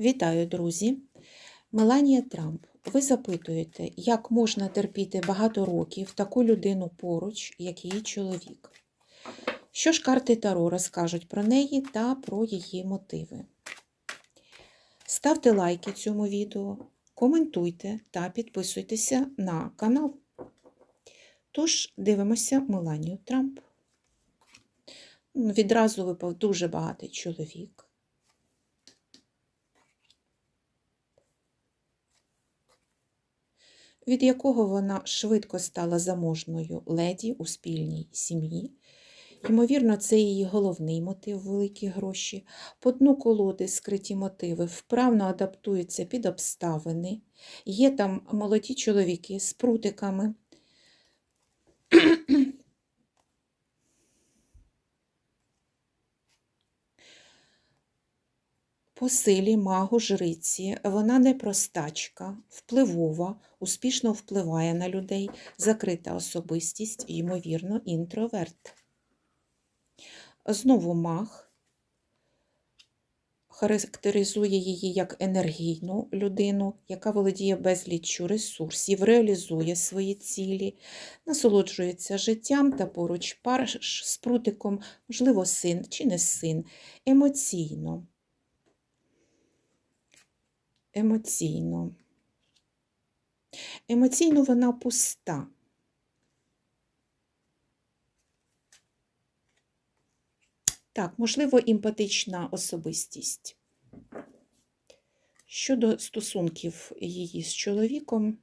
Вітаю, друзі! Меланія Трамп. Ви запитуєте, як можна терпіти багато років таку людину поруч, як її чоловік? Що ж карти Таро розкажуть про неї та про її мотиви? Ставте лайки цьому відео, коментуйте та підписуйтеся на канал. Тож, дивимося Меланію Трамп. Відразу випав дуже багатий чоловік. Від якого вона швидко стала заможною леді у спільній сім'ї. Ймовірно, це її головний мотив великі гроші. По дну колоди скриті мотиви вправно адаптуються під обставини. Є там молоді чоловіки з прутиками. По силі магу жриці вона не простачка, впливова, успішно впливає на людей, закрита особистість, ймовірно, інтроверт. Знову маг характеризує її як енергійну людину, яка володіє безліччю ресурсів, реалізує свої цілі, насолоджується життям та поруч пар з прутиком, можливо, син чи не син, емоційно емоційно. Емоційно вона пуста. Так, можливо, емпатична особистість. Щодо стосунків її з чоловіком,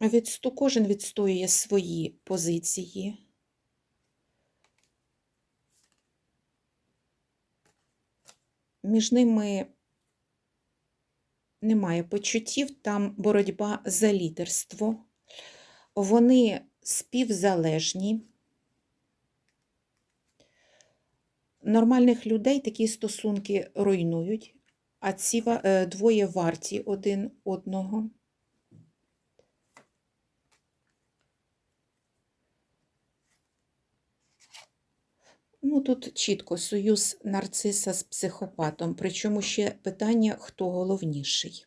відсто, кожен відстоює свої позиції. Між ними немає почуттів, там боротьба за лідерство. Вони співзалежні. Нормальних людей такі стосунки руйнують, а ці е, двоє варті один одного. Ну, тут чітко союз нарциса з психопатом, причому ще питання, хто головніший.